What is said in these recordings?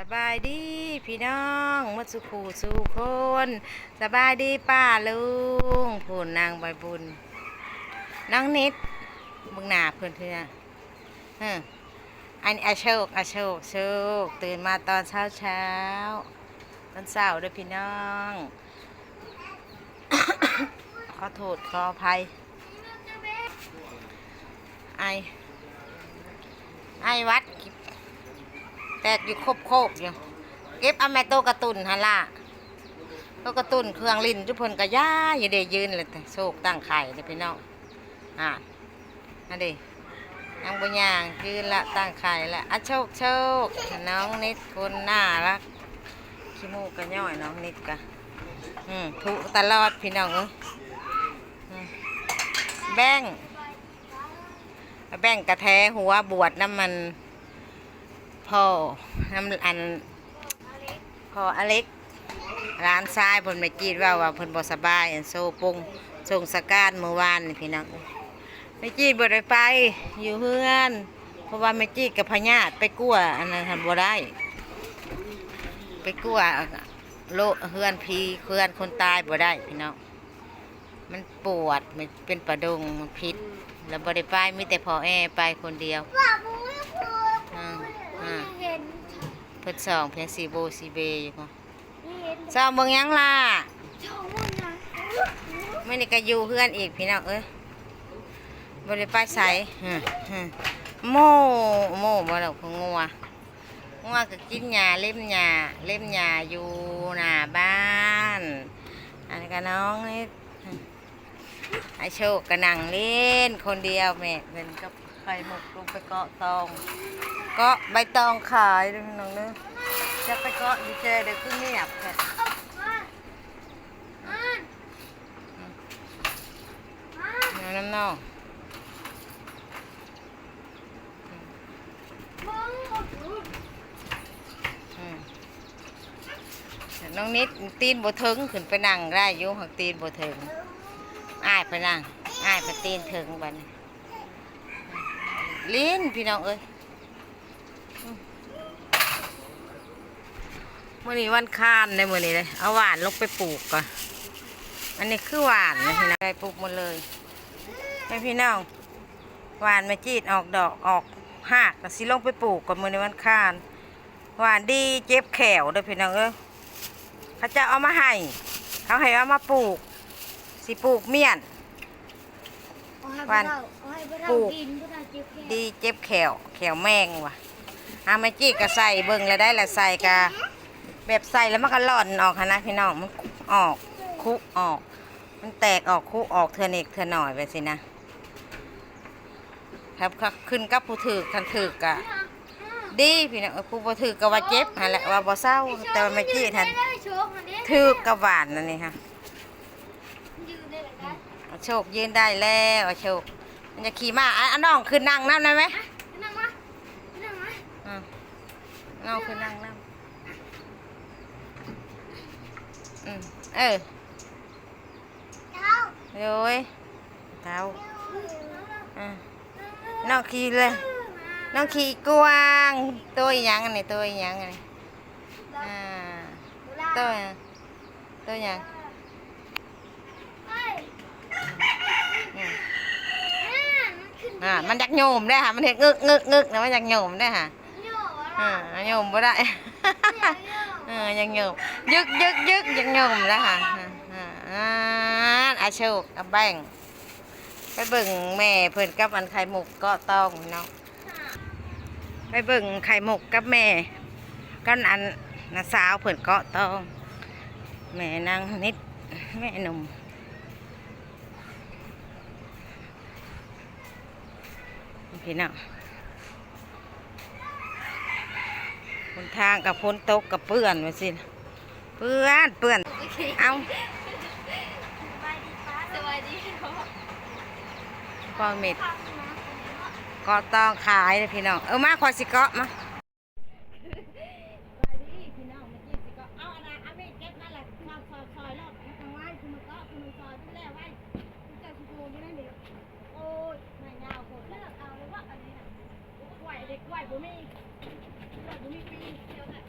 สบายดีพี่น้องมาสุขูสู่คนสบายดีป้าลุงพูนนางใบบุญน้องนิดมึงหนาเพื่อนเพื่อนเอออันอาโชคอาโชคโชคตื่นมาตอนเช้าเช้าตอนเช้าด้วยพี่น้อง ขอโทษขออภัยไอไอวัด แตกอยู่ครบโคกอยู่เก็บเอาแม่โตกระตุนฮะล่ะโตกระตุนเครื่องลิ้นทุกคนก็ย่าอย่าได้ยืนเลยแต่โชคตั้งไข่เลยพี่น้องอ่านั่นดิยังบุญยางยืนละตั้งไข่ละอะโชคโชคน้องนิดคนน่ารักขี้มูกก็ย่อยน้องนิดกะอืมทุตลอดพี่น้องเอ้ยอืมแบ่งแบ่งกระแทหัวบวชน้ำมัน พ่อน้ำอันพ่ออเล็กร้านทรายเพิ่นไม่จีดว่าว่าเพิ่นบ่สบายอันโซปงส่งสการเมื่อวานนี่พี่น้องไม่จีดบ่ได้ไปอยู่เฮือน เพราะว่าไม่จีกับพญาติไปกลัวอันนั้นทำบ่ได้ ไปกลัวโลเฮือนพีเฮือนคนตายบ่ได้พี่น้องมันปวดมันเป็นประดงพิษแล้วบ่ได้ไปมีแต่พอแอไปคนเดียว ว่าบุ้ยคือ อ่าอ่า เห็น เพิ่นสองเพียงสีโบสีเบอยู่ก็เห็นสองเบิ่งหยังล่ะชาวมันนะไม่นี่ก็อยู่เพื่อนอีกพี่น้องเอ้ยบ่ได้ไปไสฮึฮึโม่โม่บ่ดอกของงัวงัวก็กินหญ้าเล่มหญ้าเล่มหญ้าอยู่หน้าบ้านอันนี้ก็น้องนี่ไอโชคก็นั่งเล่นคนเดียวแม่เพิ่นก็ ไข่หมกลงไปเกาะตอง เกาะใบตองขายด้อพี่น้องเด้อจะไปเกาะอยู่เจเดี๋ยวคือเงียบแท้เอาน้ำเน่าอืมน้องนิดตีนบ่ถึงขึ้นไปนั่งได้อยู่หักตีนบ่ถึงอ้ายไปนั่งอ้ายไปตีนถึงบัดนี้ ลิ้นพี่น้องเอ้ยอืมมื่อนี้วันคานในมื่อนี้เลย เอาหวานลงไปปลูกก่อนอันนี้คือหวานนะพี่น้องได้ปลูกหมดเลยให้พี่น้องหวานมาจีดออกดอกออกหากก็สิลงไปปลูกก่อนมือในวันคานหวานดีเจ็บแขวเด้อพี่น้องเอ้ยเขาจะเอามาให้เขาให้เอามาปลูก สิปลูกเมี่ยน ปลูกดีเจ็บแขวแขวแมงว่ะอามาจีดก็ใส่เบิ่งแล้วได้ละใส่กะแบบใส่แล้วมันก็หล่อนออกหั้นนะพี่น้องมันออกคุออก มันแตกออกคุออกเทือนิกเทือหน่อยไปสินะครับครับขึ้นกับผู้ถือคันถือกะดีพี่น้องเออผู้บ่ถือก็ว่าเจ็บหั่นแหละว่าบ่เศร้าแต่ว่าเมื่อกี้ท่านถือกับหวานนั่นนี่ค่ะเอาโชคยืนได้แล้วเอาโชค มันจะขี่มาอะอะน้องขึ้นนั่งน้ำได้ไหมอืมน้องขึ้นนั่งน้ำอืมเออโอ้ยเท้าอะน้องขี่เลยน้องขี่กวางตัวอีหยังอันนี้ตัวอีหยังอันนี้อ่าตัวหยังตัวหยังอืม อ่ามันอยากโยมได้ค่ะ มันเห็นงึกงึกงึกนะมันอยากโยมได้ค่ะอ่าโยมบ่ได้เออยังโยมยึกยึกยึกยังโยมแล้วค่ะอ่าอ่าอาโชคอาแบ่งไปเบิ่งแม่เพิ่นกับอันไข่หมกก็ต้องเนาะไปเบิ่งไข่หมกกับแม่กันอันน้าสาวเพิ่นเกาะตองแม่นางนิดแม่หนุ่ม พี่น้องคนทางกับพ้นตกกับเปื้อนไว้สิเปื้อนเปื้อน เอาสวัสดีครับกอเม็ดเกาะตองขายเลยพี่น้อง เออมาขอสิเกาะมาเอา เด็กไหวผมไม่ผมมีปีเดียวน่ะ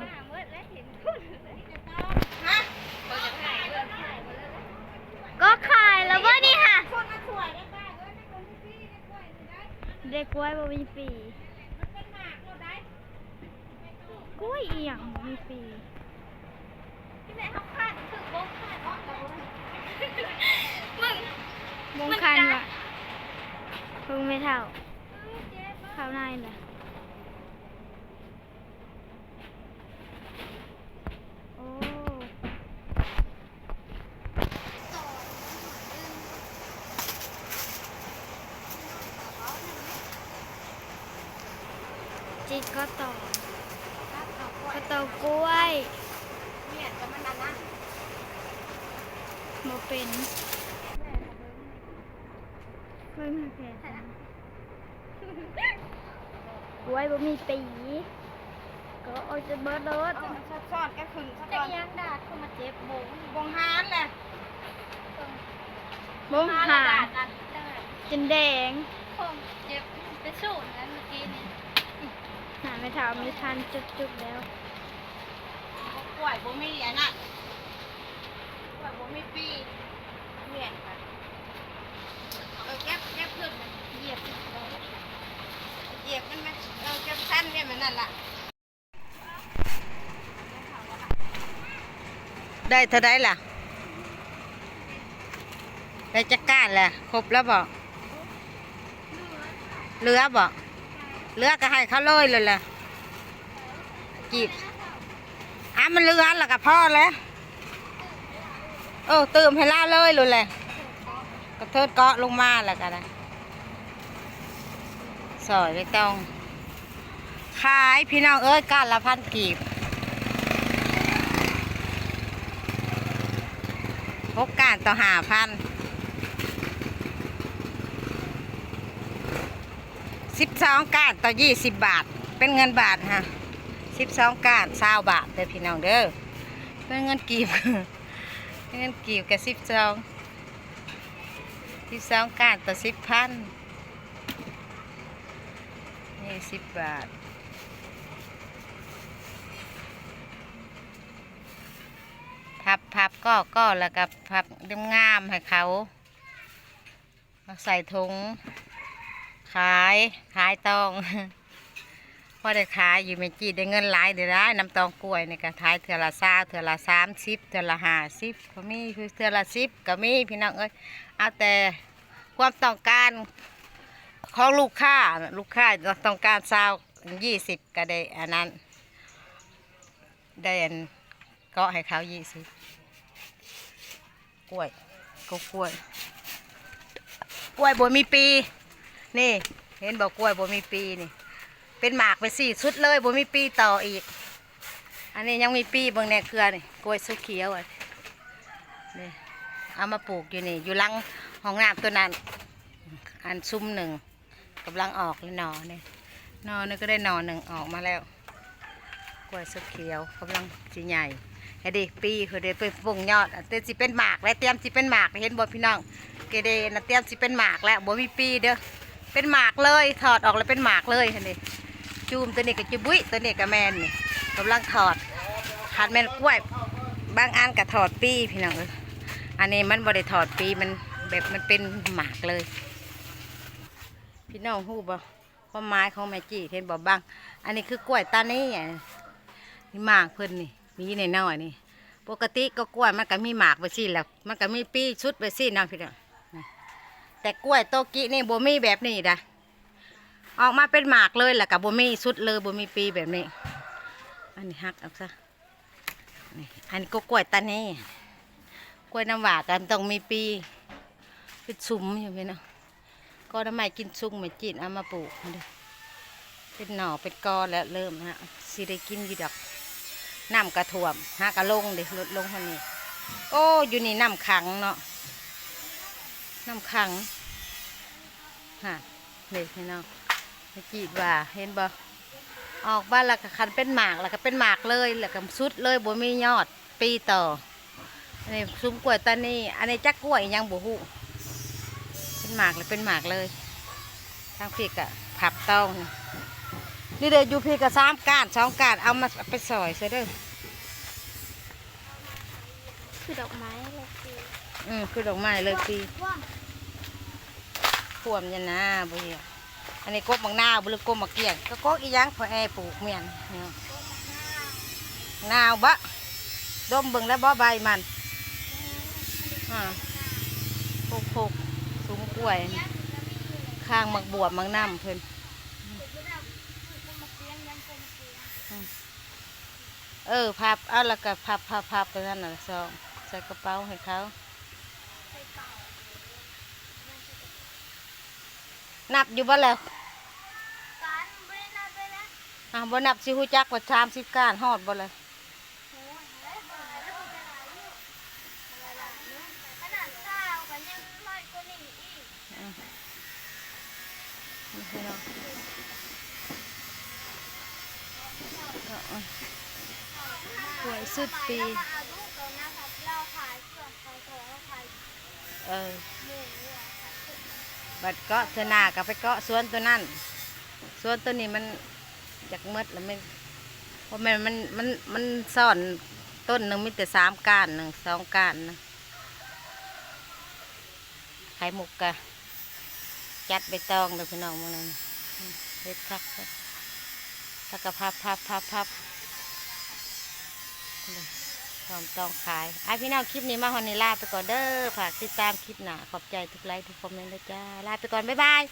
หน้ามืดและเห็นคนเลยจะต้องฮะคนจะถ่ายเรื่องถ่ายหมดแล้วก็ขายแล้วว่านี่ค่ะ คนมาถ่วยได้ป่ะเออคนมีปีเด็กไหวได้เด็กไหวผมมีปีมันเป็นหมากเราได้กล้วยเอียงมีปีที่ไหนเขาขาดถึงบงขาดออกแล้วมึงบงขาดละเพิ่งไม่เท่า เจ็บเข้าในเลยโอ้จิกก็ต่อก็ต่อกล้วยเนี่ยแต่มันนั่นนะโมเป็นเพิ่งมาแค่ กล้วยบ่มีปีก็ออกจะเบิดรถซอดๆแกขึ้นซะแต่ก่อนยังดาดเข้ามาเจ็บโบงวงหานแหละบ่หาดาดดาดจนแดงคงเจ็บไปสูดนั้นเมื่อกี้นี่หาไม่เท่ามีคันจุกๆแล้วกล้วยบ่มีอันน่ะกล้วยบ่มีปีเมียนค่ะเออเก็บเก็บขึ้นมาเหยียบ เหยียบมันไหมเออเก็บสั้นเนี่ยมันนั่นล่ะ ได้เท่าไดล่ะ ได้จักก้านแหละครบแล้วบอกเหลือบอกเหลือก็ให้เขาเลยเลยแหละกีบอะมันเหลือแล้วก็พอแล้วเออเติมให้ล่าเลยเลยแหละกระเทิดเกาะลงมาแล้วก็ได้ สอยไม่ต้อง ขายพี่น้องเอ้ยก้านละพันกีบหกก้านต่อหาพันสิบสองก้านต่อยี่สิบบาท เป็นเงินบาทฮะสิบสองก้านเศร้าบาทเด้อพี่น้องเด้อเป็นเงินกีบเป็นเงินกีบกับสิบสองสิบสองก้านต่อสิบพัน นี่สิบบาท พับพับก็ก็แล้วก็พับเรียมงามให้เขา ใส่ถุง ขายขายตองพอได้ขายอยู่ไม่จีได้เงินหลายเดี๋ยวได้น้ำตองกล้วยนี่ก็ขายเถื่อละซาเถื่อละสามสิบเถื่อละห้าสิบก็มีคือเถื่อละสิบก็มีพี่น้องเอ้ยเอาแต่ความต้องการ ของลูกค้าลูกค้าต้องการซาวยี่สิบก็ได้อันนั้น ได้อันก็ให้เขายี่สิบกล้วยก็กล้วย กล้วยบ่มีปี นี่ เห็นบอกกล้วยบ่มีปีนี่ เป็นหมากไปสี่ชุดเลยบ่มีปีต่ออีก อันนี้ยังมีปีบางแนเครือนี่กล้วยสุกเขียวอะนี่เอามาปลูกอยู่นี่ อยู่หลังห้องน้ำตัวนั้น อันซุ้มหนึ่ง กำลังออกเลยหนอนี่หนอนี่ก็ได้นอนหนึ่งออกมาแล้วกล้วยสุกเขียวกำลังสีใหญ่เฮ้ดิปีคือเดไปปรุงยอดเตรียมสิเป็นหมากแล้วเตรียมสิเป็นหมากเห็นบ่พี่น้องเกเดนะเตรียมสิเป็นหมากแล้วบ่มีปีเด้อเป็นหมากเลยถอดออกแล้วเป็นหมากเลยเห็นดิจูมตัวนี้กับจูบุ้ยตัวนี้กับแมนนี่กำลังถอดขาดแมนกล้วยบางอันก็ถอดปีพี่น้องเอ้ยอันนี้มันบ่ได้ถอดปีมันแบบมันเป็นหมากเลย พี่น้องฮู้บ่ความหมายของแม่จีเห็นบ่บ้าง อันนี้คือกล้วยตานี่นี่หมากเพิ่นนี่ มีในน้อยนี่ ปกติก็กล้วยมันก็มีหมากไปสิแล้ว มันก็มีปีชุดไปสินะพี่น้องแต่กล้วยโตกินี่บ่มีแบบนี้นะออกมาเป็นหมากเลยแหล้วก็บ่มีชุดเลยบ่มีปีแบบนี้ อันนี้หักเอาซะนี่อันนี้ก็กล้วยตานี่กล้วยน้ำหวานกันต้องมีปีเป็นซุ้มอยู่พี่น้อง ก็ทำไมกินซุ้มไม่จีนเอามาปลูกเป็นหน่อเป็นกอแล้วเริ่มฮะสิได้กินอยู่ดอกน้ำกระท่วมหากระลงเด็ลดลงคนนี้ โอ้อยู่นี่น้ำขังเนาะน้ำขังฮะเด็กพี่น้องไม่จีดว่าเห็นบ่ออกบ้านแล้วก็คันเป็นหมากแล้วก็เป็นหมากเลยแล้วก็สุดเลยบ่มียอดปีต่ออันนี้ซุ้มกล้วยตานี่อันนี้จักกล้วยยังบ่ฮู้ หมากเลยเป็นหมากเลยทางพี่กะผับต้องนี่นี่เดี๋ยวอยู่พี่กะสามก้านสองก้านเอามาไปซอยซะเด้อคือดอกไม้เลยคืออืมคือดอกไม้เลยปีว่าขวมยันนะบ่เหี่ยวอันนี้กบมังนาวบุรุกบมักเกี่ยงก็กบอีหยังพอแอปลูกเมียนเนี่ยนาวบะดมเบิ่งแล้วบ่ใบมันอ่าพกพกสูง กล้วย ข้างมักบวบมักน้ำเพิ่นเออพับเอาแล้วก็พับพับพับไปนั่นน่ะซองใส่กระเป๋าให้เขา นับอยู่บ่แล้วการไม่ได้นับไปแล้วอ่าบ่นับสิฮู้จักว่าสามสิบก้านฮอดบ่เลย ยขายเครื่องบัดเกาะเสอหนากับไปเกาะสวนตัวนั้นสวนตัวนี้มันอยากหมดแล้วไมันเพราะมันมันมันมันซ่อนต้นหนึ่งมีแต่สามก้านหนึ่งสองก้านนะไข่มุกกะจัดใบตองเลยพี่น้องมึงนั่นเด็ดคักเลย แล้วก็พับพับพับพับนี่พร้อมต้องขายไอพี่น้องคลิปนี้มาฮอนนี่ลาไปก่อนเด้อฝากติดตามคลิปหนาขอบใจทุกไลค์ทุกคอมเมนต์เลยจ้าลาไปก่อนบ๊ายบาย